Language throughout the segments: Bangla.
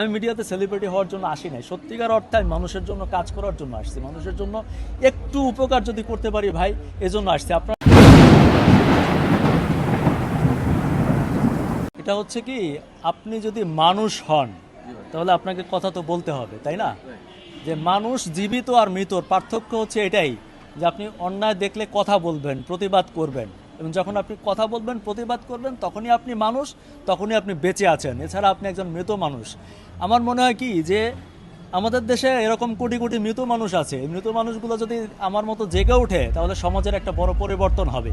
আমি মিডিয়াতে সেলিব্রিটি হওয়ার জন্য আসি নাই। সত্যিকার অর্থে আমি মানুষের জন্য কাজ করার জন্য আসছি। মানুষের জন্য একটু উপকার যদি করতে পারি ভাই, এজন্য আসছি। আপনার এটা হচ্ছে কি, আপনি যদি মানুষ হন, তাহলে আপনাকে কথা তো বলতে হবে, তাই না? যে মানুষ জীবিত আর মৃতর পার্থক্য হচ্ছে এটাই যে আপনি অন্যায় দেখলে কথা বলবেন, প্রতিবাদ করবেন। এবং যখন আপনি কথা বলবেন, প্রতিবাদ করবেন, তখনই আপনি মানুষ, তখনই আপনি বেঁচে আছেন। এছাড়া আপনি একজন মৃত মানুষ। আমার মনে হয় কি যে আমাদের দেশে এরকম কোটি কোটি মৃত মানুষ আছে। মৃত মানুষগুলো যদি আমার মতো জেগে ওঠে, তাহলে সমাজের একটা বড় পরিবর্তন হবে।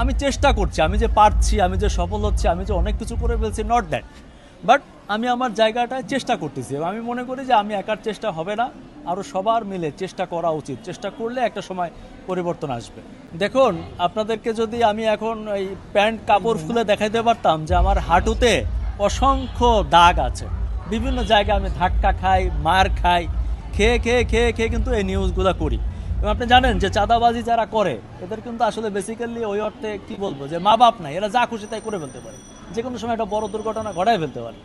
আমি চেষ্টা করছি, আমি যে পারছি, আমি যে সফল হচ্ছি, আমি যে অনেক কিছু করে ফেলছি নট দ্যাট বাট আমি আমার জায়গাটায় চেষ্টা করতেছি আমি মনে করি যে আমি একার চেষ্টা হবে না আরও সবার মিলে চেষ্টা করা উচিত। চেষ্টা করলে একটা সময় পরিবর্তন আসবে। দেখুন, আপনাদেরকে যদি আমি এখন এই প্যান্ট, কাপড় খুলে দেখাইতে পারতাম যে আমার হাঁটুতে অসংখ্য দাগ আছে। বিভিন্ন জায়গায় আমি ধাক্কা খাই, মার খাই, খেয়ে খেয়ে খেয়ে খেয়ে কিন্তু এই নিউজগুলো করি। এবং আপনি জানেন যে চাঁদাবাজি যারা করে, এদের কিন্তু আসলে বেসিক্যালি ওই অর্থে কি বলব যে মা বাপ নাই, এরা যা খুশি তাই করে ফেলতে পারে। যে কোনো সময় একটা বড় দুর্ঘটনা ঘটায় ফেলতে পারে।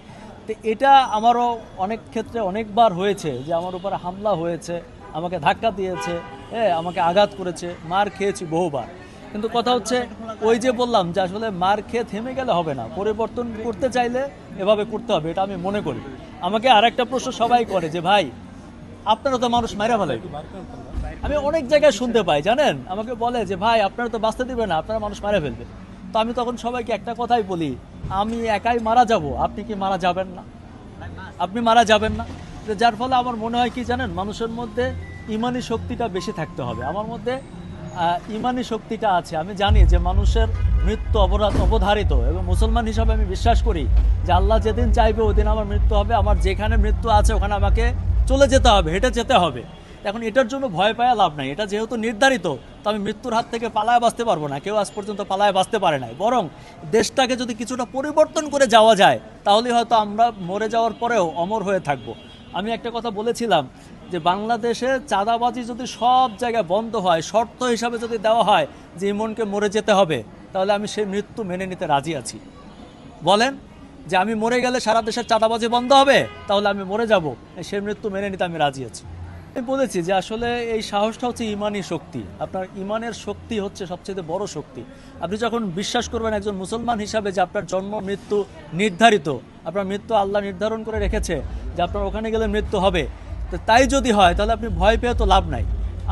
তো এটা আমারও অনেক ক্ষেত্রে অনেকবার হয়েছে যে আমার উপরে হামলা হয়েছে, আমাকে ধাক্কা দিয়েছে হ্যাঁ আমাকে আঘাত করেছে, মার খেয়েছি বহুবার। কিন্তু কথা হচ্ছে, ওই যে বললাম যে আসলে মার খেয়ে থেমে গেলে হবে না, পরিবর্তন করতে চাইলে এভাবে করতে হবে, এটা আমি মনে করি। আমাকে আরেকটা প্রশ্ন সবাই করে যে, ভাই, আপনারা তো মানুষ মাইরা ফেলে আমি অনেক জায়গায় শুনতে পাই, জানেন? আমাকে বলে যে, ভাই, আপনারা তো বাঁচতে দিবেন না, আপনারা মানুষ মারা ফেলবে তো আমি তখন সবাইকে একটা কথাই বলি, আমি একাই মারা যাব, আপনি কি মারা যাবেন না? আপনি মারা যাবেন না। যার ফলে আমার মনে হয় কি জানেন, মানুষের মধ্যে ইমানি শক্তিটা বেশি থাকতে হবে। আমার মধ্যে ইমানি শক্তিটা আছে। আমি জানি যে মানুষের মৃত্যু অপরাধ অবধারিত এবং মুসলমান হিসাবে আমি বিশ্বাস করি যে আল্লাহ যেদিন চাইবে ওই দিন আমার মৃত্যু হবে। আমার যেখানে মৃত্যু আছে, ওখানে আমাকে চলে যেতে হবে, হেঁটে যেতে হবে। এখন এটার জন্য ভয় পাওয়া লাভ নাই। এটা যেহেতু নির্ধারিত, তো আমি মৃত্যুর হাত থেকে পালায় বাঁচতে পারব না। কেউ আজ পর্যন্ত পালায় বাঁচতে পারে নাই। বরং দেশটাকে যদি কিছুটা পরিবর্তন করে যাওয়া যায় তাহলে হয়তো আমরা মরে যাওয়ার পরেও অমর হয়ে থাকব। আমি একটা কথা বলেছিলাম যে বাংলাদেশে চাঁদাবাজি যদি সব জায়গায় বন্ধ হয়, শর্ত হিসাবে যদি দেওয়া হয় যে ইমনকে মরে যেতে হবে, তাহলে আমি সেই মৃত্যু মেনে নিতে রাজি আছি। বলেন যে আমি মরে গেলে সারা দেশের চাঁদাবাজি বন্ধ হবে, তাহলে আমি মরে যাব। সেই মৃত্যু মেনে নিতে আমি রাজি আছি। আমি বলেছি যে আসলে এই সাহসটা হচ্ছে ইমানি শক্তি। আপনার ইমানের শক্তি হচ্ছে সবচেয়ে বড় শক্তি। আপনি যখন বিশ্বাস করবেন একজন মুসলমান হিসাবে যে আপনার জন্ম, মৃত্যু নির্ধারিত, আপনার মৃত্যু আল্লাহ নির্ধারণ করে রেখেছে যে আপনার ওখানে গেলে মৃত্যু হবে, তো তাই যদি হয়, তাহলে আপনি ভয় পেয়ে তো লাভ নাই।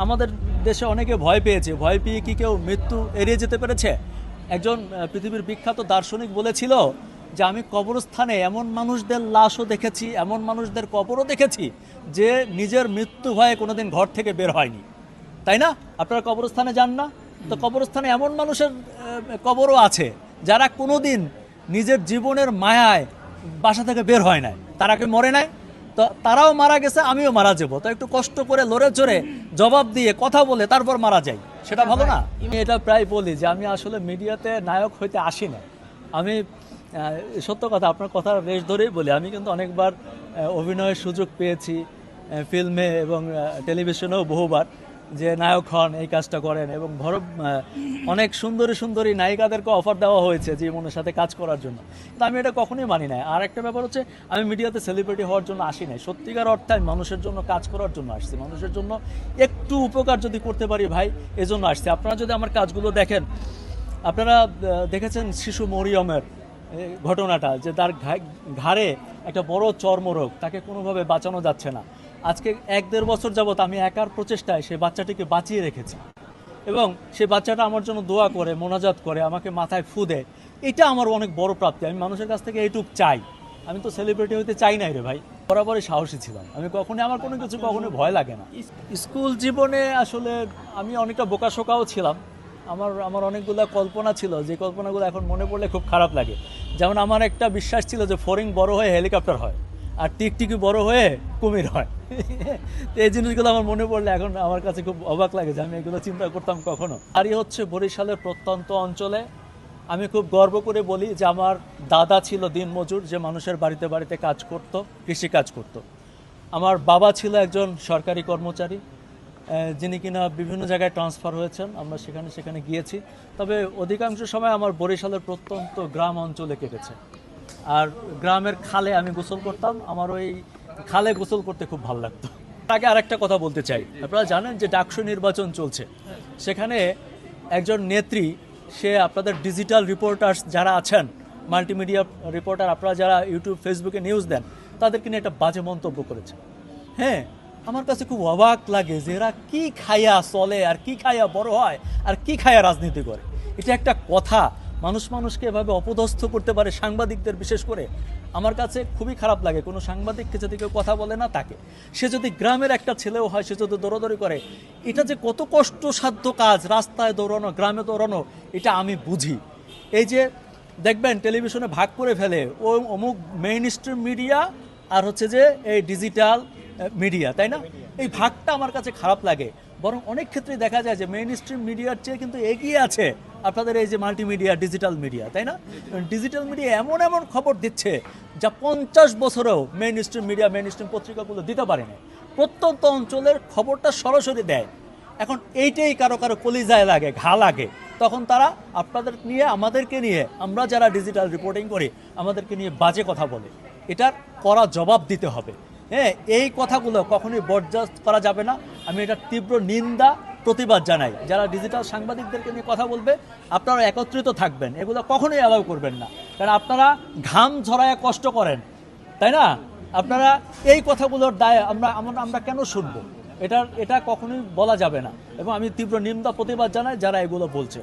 আমাদের দেশে অনেকে ভয় পেয়েছে। ভয় পেয়ে কি কেউ মৃত্যু এড়িয়ে যেতে পেরেছে? একজন পৃথিবীর বিখ্যাত দার্শনিক বলেছিল যে আমি কবরস্থানে এমন মানুষদের লাশও দেখেছি, এমন মানুষদের কবরও দেখেছি, যে নিজের মৃত্যু ভয়ে কোনোদিন ঘর থেকে বের হয়নি। তাই না? আপনারা কবরস্থানে যান না? তো কবরস্থানে এমন মানুষের কবরও আছে, যারা কোনোদিন নিজের জীবনের মায়ায় বাসা থেকে বের হয় নাই। তারা কি মরে নাই? তো তারাও মারা গেছে, আমিও মারা যাব। তো একটু কষ্ট করে লড়ে চড়ে জবাব দিয়ে কথা বলে তারপর মারা যাই। সেটা ভালো না? আমি এটা প্রায় বলি যে আমি আসলে মিডিয়াতে নায়ক হইতে আসি না আমি সত্য কথা আপনার কথা বেশ ধরেই বলি। আমি কিন্তু অনেকবার অভিনয়ের সুযোগ পেয়েছি ফিল্মে এবং টেলিভিশনেও বহুবার যে নায়ক হন এই কাজটা করেন এবং আহ, অনেক সুন্দরী সুন্দরী নায়িকাদেরকে অফার দেওয়া হয়েছে যে মনের সাথে কাজ করার জন্য। কিন্তু আমি এটা কখনোই মানি না আর একটা ব্যাপার হচ্ছে আমি মিডিয়াতে সেলিব্রিটি হওয়ার জন্য আসি নাই। সত্যিকার অর্থে আমি মানুষের জন্য কাজ করার জন্য আসছি। মানুষের জন্য একটু উপকার যদি করতে পারি ভাই এজন্য আসছি। আপনারা যদি আমার কাজগুলো দেখেন আপনারা দেখেছেন শিশু মরিয়মের ঘটনাটা যে তার ঘাড়ে একটা বড় চর্মরোগ, তাকে কোনোভাবে বাঁচানো যাচ্ছে না। আজকে এক দেড় বছর যাবত আমি একার প্রচেষ্টায় সেই বাচ্চাটিকে বাঁচিয়ে রেখেছি। এবং সে বাচ্চাটা আমার জন্য দোয়া করে, মোনাজাত করে, আমাকে মাথায় ফু দেয়। এটা আমার অনেক বড় প্রাপ্তি। আমি মানুষের কাছ থেকে এইটুক চাই। আমি তো সেলিব্রিটি হতে চাই নাই রে ভাই। বরাবরই সাহসী ছিলাম। আমি কখনোই, আমার কোনো কিছু কখনো ভয় লাগে না। স্কুল জীবনে আসলে আমি অনেকটা বোকাশোকাও ছিলাম। আমার আমার অনেকগুলো কল্পনা ছিল। যে কল্পনাগুলো এখন মনে পড়লে খুব খারাপ লাগে। যেমন আমার একটা বিশ্বাস ছিল যে ফরিং বড় হয়ে হেলিকপ্টার হয়, আর টিকটিকি বড় হয়ে কুমির হয়। তো এই জিনিসগুলো আমার মনে পড়লে এখন আমার কাছে খুব অবাক লাগে যে আমি এগুলো চিন্তা করতাম কখনো। আর এই হচ্ছে বরিশালের প্রত্যন্ত অঞ্চলে আমি খুব গর্ব করে বলি যে আমার দাদা ছিল দিনমজুর যে মানুষের বাড়িতে বাড়িতে কাজ করত, কৃষি কাজ করত। আমার বাবা ছিল একজন সরকারি কর্মচারী যিনি কিনা বিভিন্ন জায়গায় ট্রান্সফার হয়েছেন, আমরা সেখানে সেখানে গিয়েছি। তবে অধিকাংশ সময় আমার বরিশালের প্রত্যন্ত গ্রাম অঞ্চলে কেটেছে। আর গ্রামের খালে আমি গোসল করতাম, আমার ওই খালে গোসল করতে খুব ভালো লাগতো। আগে আরেকটা কথা বলতে চাই। আপনারা জানেন যে ডাকসু নির্বাচন চলছে। সেখানে একজন নেত্রী, সে আপনাদের ডিজিটাল রিপোর্টার্স যারা আছেন মাল্টিমিডিয়া রিপোর্টার আপনারা যারা ইউটিউব ফেসবুকে নিউজ দেন, তাদেরকে নিয়ে একটা বাজে মন্তব্য করেছে। হ্যাঁ আমার কাছে খুব অবাক লাগে যে এরা কি খাইয়া চলে, আর কি খাইয়া বড় হয়, আর কি খাইয়া রাজনীতি করে। এটা একটা কথা। মানুষ মানুষকে এভাবে অপদস্থ করতে পারে সাংবাদিকদের, বিশেষ করে আমার কাছে খুবই খারাপ লাগে। কোনো সাংবাদিককে যদি কেউ কথা বলে না তাকে। সে যদি গ্রামের একটা ছেলেও হয়, সে যদি দৌড়াদৌড়ি করে, এটা যে কত কষ্টসাধ্য কাজ, রাস্তায় দৌড়ানো, গ্রামে দৌড়ানো, এটা আমি বুঝি। এই যে দেখবেন, টেলিভিশনে ভাগ করে ফেলে, ও অমুক মেইন স্ট্রিম মিডিয়া আর হচ্ছে যে এই ডিজিটাল মিডিয়া তাই না? এই ভাগটা আমার কাছে খারাপ লাগে। বরং অনেক ক্ষেত্রে দেখা যায় যে মেইন স্ট্রিম মিডিয়ার চেয়ে কিন্তু এগিয়ে আছে আপনাদের এই যে মাল্টিমিডিয়া ডিজিটাল মিডিয়া তাই না? ডিজিটাল মিডিয়া এমন এমন খবর দিচ্ছে যা পঞ্চাশ বছরেও mainstream media mainstream পত্রিকাগুলো দিতে পারেনি। প্রত্যন্ত অঞ্চলের খবরটা সরাসরি দেয়। এখন এইটাই কারও কারও কলিজায় লাগে, ঘা লাগে। তখন তারা আপনাদের নিয়ে, আমাদেরকে নিয়ে, আমরা যারা ডিজিটাল রিপোর্টিং করি, আমাদেরকে নিয়ে বাজে কথা বলে। এটার করা জবাব দিতে হবে। হ্যাঁ এই কথাগুলো কখনোই বরদাস্ত করা যাবে না। আমি এটা তীব্র নিন্দা, প্রতিবাদ জানাই। যারা ডিজিটাল সাংবাদিকদেরকে নিয়ে কথা বলবে, আপনারা একত্রিত থাকবেন। এগুলো কখনোই অ্যালাউ করবেন না। কারণ আপনারা ঘাম ঝরায় কষ্ট করেন, তাই না? আপনারা এই কথাগুলোর দায় আমরা আমরা আমরা কেন শুনব? এটার, এটা কখনোই বলা যাবে না। এবং আমি তীব্র নিন্দা, প্রতিবাদ জানাই যারা এগুলো বলছে।